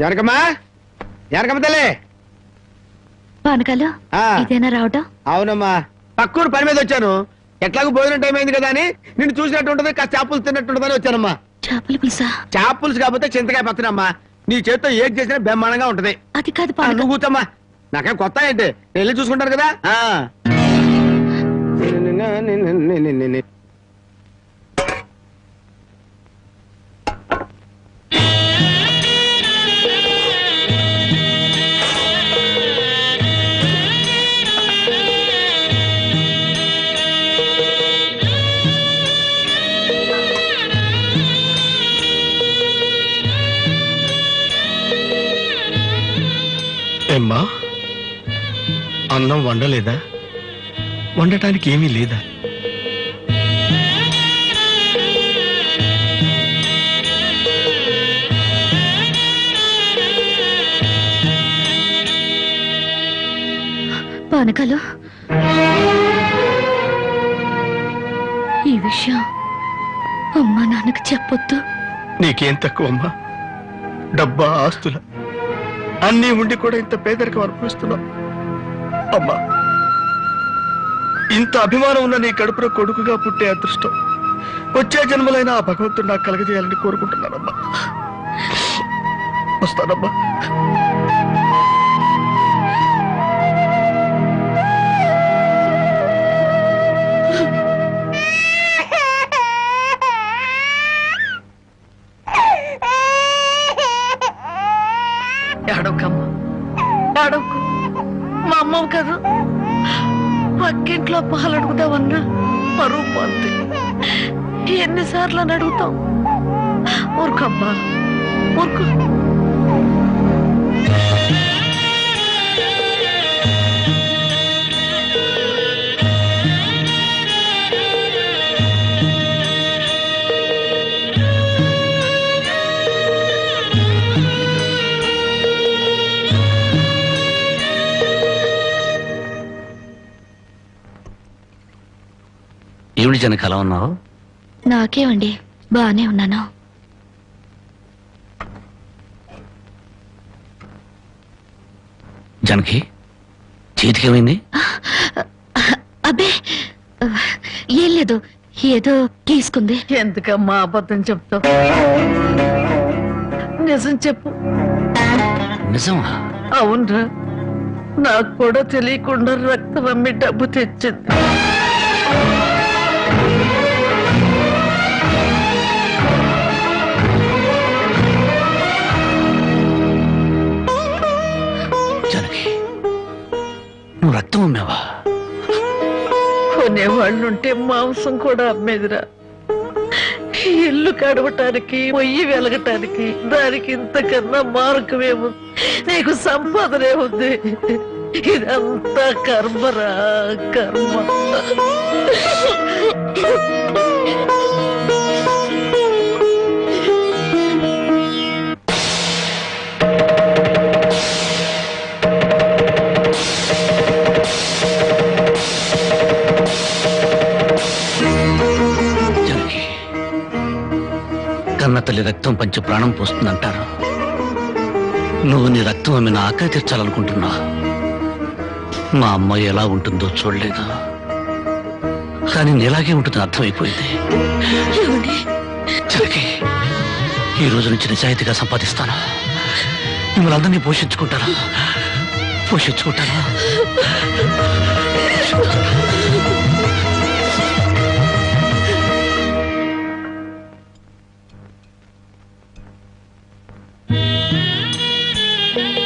జనకమ్మా? జనకమ్మ తల్లి. పానకాలు ఆ. ఇదేనా రావటం? అవునమ్మా. పక్కూరు పని మీద వచ్చాను. ఎట్లాగో భోజనం టైం అయింది కదా అని నిన్ను చూసినట్టు ఉంటుంది కాస్త చేపలు తిన్నట్టు ఉంటుందని వచ్చానమ్మా. చేపల పులుసా? చేపలుసు కాకపోతే చింతకాయ పచ్చనమ్మా నీ చేత్తో ఏం చేసినా బ్రహ్మాండంగా ఉంటది. అది కాదు ఆ, నువ్వు కూర్చోమ్మా. నాకేం కొత్త ఏంటి? నేను వెళ్ళి చూసుకుంటాను కదా? ఆ. అన్నం వండలేదా? వండటానికి ఏమీ లేదా? పానకాలు? ఈ విషయం అమ్మా నాన్నకు చెప్పొద్దు. నీకేం తక్కువ అమ్మా? డబ్బా ఆస్తుల. అన్నీ ఉండి కూడా ఇంత పేదరికం అనుభవిస్తున్నావు. అమ్మా. ఇంత అభిమానం ఉన్న నీ కడుపులో కొడుకుగా పుట్టే అదృష్టం. వచ్చే జన్మలైనా ఆ భగవంతుడు నాకు కలగజేయాలని కోరుకుంటున్నానమ్మా. వస్తానమ్మా. పాలు అడుగుదామన్నా పరువు పోద్ది. ఎన్నిసార్లు అని అడుగుతాం. ఊరుకమ్మా ఊరుకు. ఏమిటి జనక అలా ఉన్నావు? నాకేమండి బానే ఉన్నాను. జనకి చేతికేమైంది? అబ్బే ఏం లేదు ఏదో గీసుకుంది ఎందుకమ్మా అబద్ధం చెప్తావు? నిజం చెప్పు. నిజమా? అవునరా నాకు కూడా తెలియకుండా రక్తం అమ్మి డబ్బు తెచ్చింది. జనకి నువ్వు రక్తం అమ్మావా? కొనేవాళ్ళుంటే మాంసం కూడా అమ్మేదిరా. ఇల్లు కడవటానికి పొయ్యి వెలగటానికి దానికి ఇంతకన్నా మార్గమేము నీకు సంపాదనే ఉంది. ఇదంతా కర్మరా కర్మ. కన్న తల్లి రక్తం పంచి ప్రాణం పోస్తుందంటారు? నువ్వు నీ రక్తం ఆమె నా ఆకలి తీర్చాలనుకుంటున్నావు? మా అమ్మాయి ఎలా ఉంటుందో చూడలేదు? కానీ నీలాగే ఉంటుందని అర్థమైపోయింది. ఈ రోజు నుంచి నిజాయితీగా సంపాదిస్తాను. మిమ్మల్ని అందరినీ పోషించుకుంటారా పోషించుకుంటారా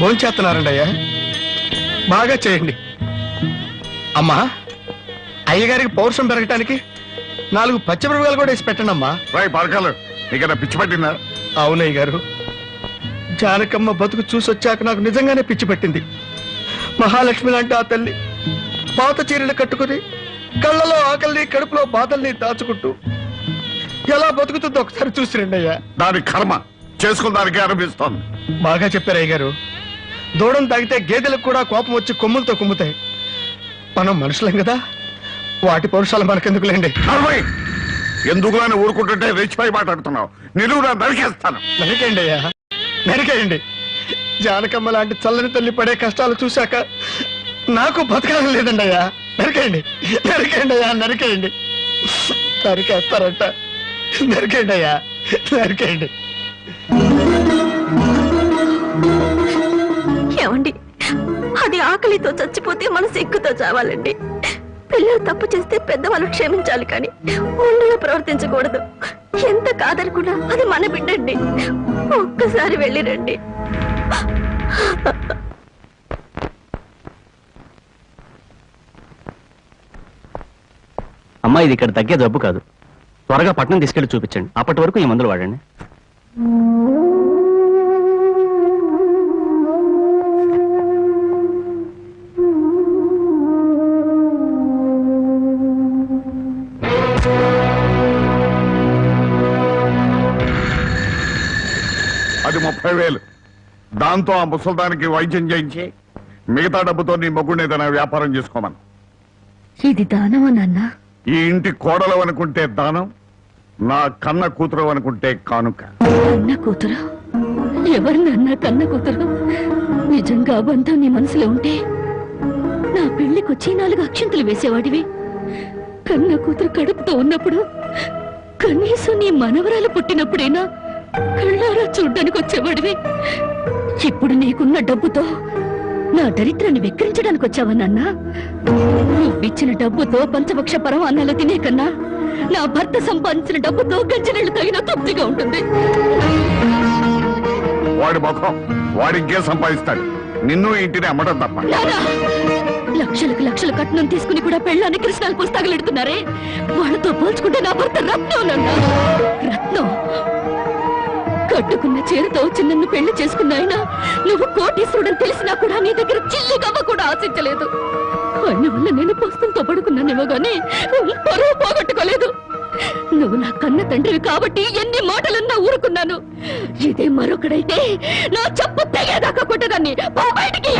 భోంచేస్తున్నారండి అయ్యా బాగా చేయండి. అమ్మా అయ్యగారికి పౌరుషం పెరగటానికి నాలుగు పచ్చిమిరపకాయలు కూడా వేసి పెట్టండి అమ్మా. రాయ్ నీకన్నా పిచ్చి పట్టిందా? అవునయ్య గారు జానకమ్మ బతుకు చూసొచ్చాక నాకు నిజంగానే పిచ్చి పట్టింది. మహాలక్ష్మి లాంటి ఆ తల్లి పాత చీరలు కట్టుకుని కళ్ళలో ఆకలిని కడుపులో బాధల్ని దాచుకుంటూ ఎలా బతుకుతుందో ఒకసారి చూసి రండి అయ్యా. దాని కర్మ చేసుకున్న దానికి అనిపిస్తోంది బాగా చెప్పారు అయ్య గారు దూడం తాగితే గేదెలకు కూడా కోపం వచ్చి కొమ్ములతో కుమ్ముతాయి. మనం మనుషులం కదా? వాటి పౌరుషాలు మనకెందుకులేండి? ఎందుకు అని ఊరుకుంటుంటే రెచ్చిపోయి మాట్లాడుతున్నావు నిలువురా నరికేస్తాను. నరికేయండి అయ్యా. నరికేయండి. జానకమ్మ లాంటి చల్లని తల్లి పడే కష్టాలు చూశాక నాకు బతకాలం లేదండి అయ్యా. నరికేయండి. నరికేయండి అయ్యా నరికేయండి. నరికేస్తారంట. నరికేయండి అయ్యా. నరికేయండి. ఆకలితో చచ్చిపోతే మన సిగ్గుతో చావాలండి. పిల్లలు తప్పు చేస్తే పెద్దవాళ్ళు క్షమించాలి కానీ ఒళ్ళుగా ప్రవర్తించకూడదు. ఎంత కాదనుకున్నా అది మన బిడ్డండి. ఒక్కసారి వెళ్ళి రండి. అమ్మా ఇది ఇక్కడ తగ్గే జబ్బు కాదు. త్వరగా పట్నం తీసుకెళ్ళి చూపించండి. అప్పటి వరకు ఈ మందులు వాడండి. అది ముప్పై వేలు. దాంతో ఆ ముసల్దానికి వైద్యం చేయించి మిగతా డబ్బుతో నీ మొగ్గుని ఏదైనా వ్యాపారం చేసుకోమను. ఇది దానమా నాన్న? ఈ ఇంటి కోడలు అనుకుంటే దానం నా కన్న కూతురు అనుకుంటే కానుక. కన్న కూతురు? ఎవరు నాన్న కన్న కూతురు? నిజంగా బంధం నీ మనసులో ఉంటే నా పెళ్ళికొచ్చి నాలుగు అక్షంతలు వేసేవాడివి. కన్న కూతురు కడుపుతో ఉన్నప్పుడు కనీసం నీ మనవరాలు పుట్టినప్పుడైనా కళ్ళారా చూడ్డానికి వచ్చేవాడివి. ఇప్పుడు నీకున్న డబ్బుతో నా దరిద్రాన్ని వెక్కిరించడానికి వచ్చావా నాన్న? నువ్విచ్చిన డబ్బుతో పంచపక్ష పరమాన్నాలు తినే కన్నా నా భర్త సంపాదించిన డబ్బుతో గంజనీళ్ళు తగిన తృప్తిగా ఉంటుంది. వాడి ముఖం వాడి ఇంకేం సంపాదిస్తాడు. నిన్ను ఇంటిని అమ్మటం తప్ప! లక్షలకు లక్షలు కట్నం తీసుకుని కూడా పెళ్ళాన్ని కృష్ణాలు పుస్తకాలు వాళ్ళతో పోల్చుకుంటే నా భర్త రత్నం రత్నం? కట్టుకున్న చీరతో చిన్నన్ను పెళ్ళి చేసుకున్న ఆయన నువ్వు కోటీశ్వరుడని తెలిసినా కూడా నీ దగ్గర చిల్లి గవ్వ కూడా ఆశించలేదు. ఆయన వల్ల నేను పుస్తంతో పడుకున్నానేమో గానీ పరువు పోగొట్టుకోలేదు. నువ్వు నా కన్న తండ్రివి కాబట్టి ఎన్ని మాటలన్నా ఊరుకున్నాను. ఇదే మరొకడైతే నా చెప్పు తెగేదాకా కొట్టదాన్ని. బయటికి.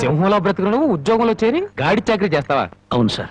సింహంలో బ్రతుకును ఉద్యోగంలో చేరి గాడి చాకరీ చేస్తావా? అవును సార్.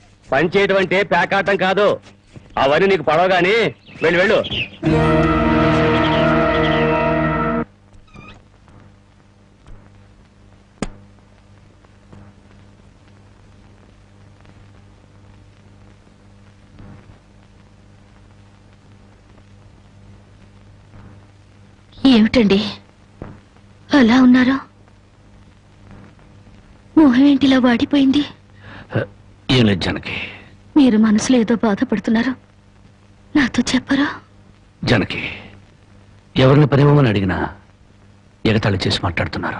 పనిచేయడం అంటే పేకాటం కాదు. అవన్నీ నీకు పడవగాని వెళ్ళి వెళ్ళు. ఏమిటండి? అలా ఉన్నారు? మొహం ఏంటిలా వాడిపోయింది? ఏం లేదు జనకి. మీరు మనసులో ఏదో బాధపడుతున్నారు. నాతో చెప్పరా? జనకి ఎవరిని పని ఇవ్వమని అడిగినా ఎగతాళి చేసి మాట్లాడుతున్నారు.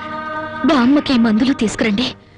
బామ్మకి మందులు తీసుకురండి.